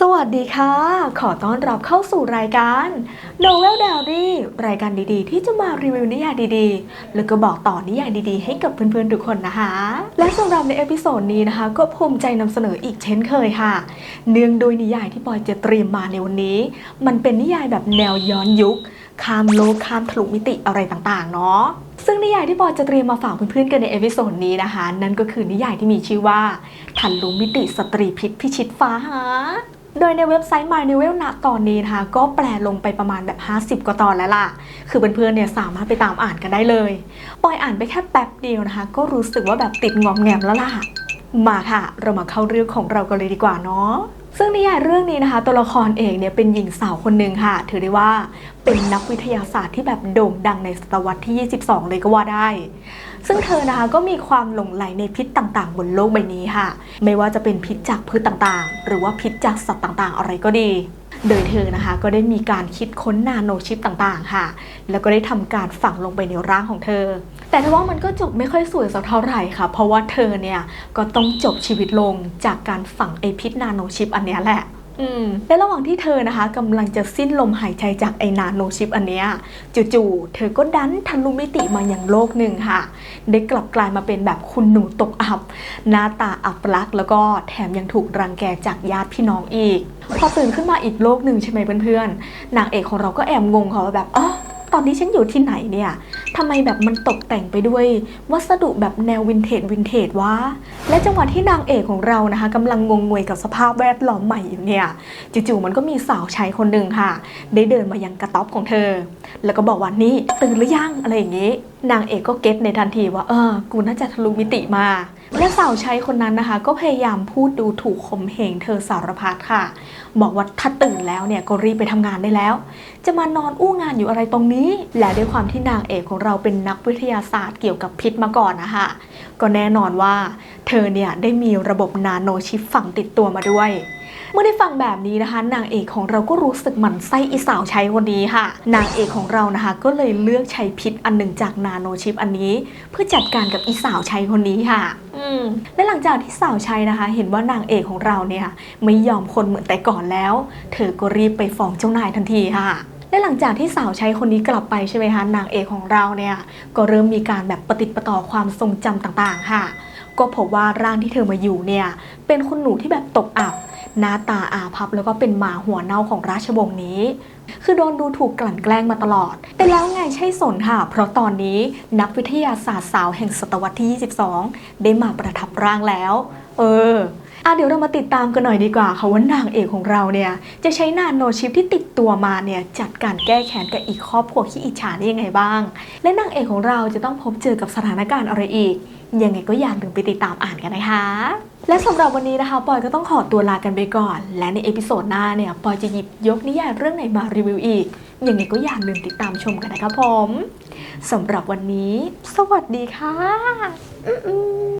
สวัสดีค่ะ ขอต้อนรับเข้าสู่รายการ Novel Diary รายการดีๆ ที่จะมารีวิวนิยายดีๆ แล้วก็บอกต่อนิยายดีๆ ให้กับเพื่อนๆทุกคนนะคะ และสำหรับในเอพิโซดนี้นะคะ ก็ภูมิใจนำเสนออีกเช่นเคยค่ะ เนื่องโดยนิยายที่ปอยจะเตรียมมาในวันนี้ มันเป็นนิยายแบบแนวย้อนยุค ข้ามโลกข้ามทะลุมิติอะไรต่างๆ เนาะซึ่งนิยายที่ปอยจะเตรียมมาฝากเพื่อนๆกันในเอพิโซดนี้นะคะ นั่นก็คือนิยายที่มีชื่อว่าทันลุมิติสตรีพิษพิชิตฟ้าหา โดยในเว็บไซต์ My Novel ณตอนนี้นะคะก็แปลลงไปประมาณแบบ 50 กว่าตอนแล้วล่ะ คือเพื่อนๆเนี่ยสามารถไปตามอ่านกันได้เลยปอยอ่านไปแค่แป๊บเดียวนะคะ ก็รู้สึกว่าแบบติดงอมแงมแล้วล่ะ มาค่ะ เรามาเข้าเรื่องของเรากันเลยดีกว่าเนาะ ซึ่งนิยายเรื่องนี้นะคะตัวละครเองเนี่ยเป็นหญิงสาวคนหนึ่งค่ะ ถือได้ว่าเป็นนักวิทยาศาสตร์ที่แบบโด่งดังในศตวรรษที่ 22 เลยก็ว่าได้ ซึ่งเธอนะคะก็มีความหลงใหลในพิษต่างๆ บนโลกใบนี้ค่ะ ไม่ว่าจะเป็นพิษจากพืชต่างๆ หรือว่าพิษจากสัตว์ต่างๆ อะไรก็ดี โดยเธอนะคะก็ได้มีการคิดค้นนาโนชิปต่างๆ ค่ะ แล้วก็ได้ทำการฝังลงไปในร่างของเธอ แต่ทว่ามันก็จบไม่ค่อยสวยสักเท่าไหร่ค่ะ เพราะว่าเธอเนี่ยก็ต้องจบชีวิตลงจากการฝังไอพิษนาโนชิปอันเนี้ยแหละอืมและระหว่างที่เธอนะคะกำลังจะสิ้นลมหายใจจากไอนาโนชิปอันเนี้ยจู่ๆเธอก็ดันทะลุมิติมาอย่างโลกหนึ่งค่ะ ได้กลับกลายมาเป็นแบบคุณหนูตกอับ หน้าตาอับลักษณ์แล้วก็แถมยังถูกรังแกจากญาติพี่น้องอีก พอตื่นขึ้นมาอีกโลกหนึ่งใช่ไหมเพื่อนๆนางเอกของเราก็แอบงงค่ะว่าแบบอ๋อตอนนี้ฉันอยู่ที่ไหนเนี่ย ทำไมแบบมันตกแต่งไปด้วย วัสดุแบบแนววินเทจวินเทจวะ และจังหวะที่นางเอกของเรานะคะกำลังงงงวยกับสภาพแวดล้อมใหม่อยู่เนี่ยจู่ๆมันก็มีสาวใช้คนหนึ่งค่ะ ได้เดินมายังกระต๊อบของเธอ แล้วก็บอกว่านี่ตื่นหรือยังอะไรอย่างนี้ นางเอกก็เก็ตในทันทีว่าเออกูน่าจะทะลุมิติมา และสาวใช้คนนั้นนะคะ ก็พยายามพูดดูถูกข่มเหงเธอสารพัดค่ะ บอกว่าถ้าตื่นแล้วเนี่ยก็รีบไปทำงานได้แล้ว จะมานอนอู้งานอยู่อะไรตรงนี้ และด้วยความที่นางเอกของเราเป็นนักวิทยาศาสตร์เกี่ยวกับพิษมาก่อนนะคะก็แน่นอนว่า เธอเนี่ยได้มีระบบนาโนชิปฝังติดตัวมาด้วย มื่อได้ฟังแบบนี้นะคะ นางเอกของเราก็รู้สึกหมั่นไส้อีสาวใช้คนนี้ค่ะ นางเอกของเรานะคะ ก็เลยเลือกใช้พิษอันหนึ่งจากนาโนชิปอันนี้ เพื่อจัดการกับอีสาวใช้คนนี้ค่ะอืมและหลังจากที่สาวใช้นะคะ เห็นว่านางเอกของเราเนี่ยไม่ยอมคนเหมือนแต่ก่อนแล้ว เธอก็รีบไปฟ้องเจ้านายทันทีค่ะและหลังจากที่สาวใช้คนนี้กลับไปใช่ไหมคะนางเอกของเราเนี่ยก็เริ่มมีการแบบปฏิดประต่อความทรงจำต่างๆ ค่ะ ก็พบว่าร่างที่เธอมาอยู่เนี่ยเป็นคุณหนูที่แบบตกอับ หน้าตาอาพับแล้วก็เป็นหมาหัวเน่าของราชวงศ์นี้ คือโดนดูถูกกลั่นแกล้งมาตลอด แต่แล้วไงใช่สนค่ะ เพราะตอนนี้นักวิทยาศาสตร์สาวแห่งศตวรรษที่ 22 ได้มาประทับร่างแล้ว เออ อะเดี๋ยวเรามาติดตามกันหน่อยดีกว่าค่ะว่านางเอกของเราเนี่ยจะใช้นาโนชิปที่ติดตัวมาเนี่ยจัดการแก้แค้นกับอีกครอบครัวที่อิจฉาได้ยังไงบ้าง และนางเอกของเราจะต้องพบเจอกับสถานการณ์อะไรอีก ยังไงก็อย่าลืมไปติดตามอ่านกันนะคะและสำหรับวันนี้นะคะปอยก็ต้องขอตัวลากันไปก่อน และในเอพิโซดหน้าเนี่ยปอยจะหยิบยกนิยายเรื่องไหนมารีวิวอีกยังไงก็อย่าลืมติดตามชมกันนะครับผมสำหรับวันนี้ สวัสดีค่ะ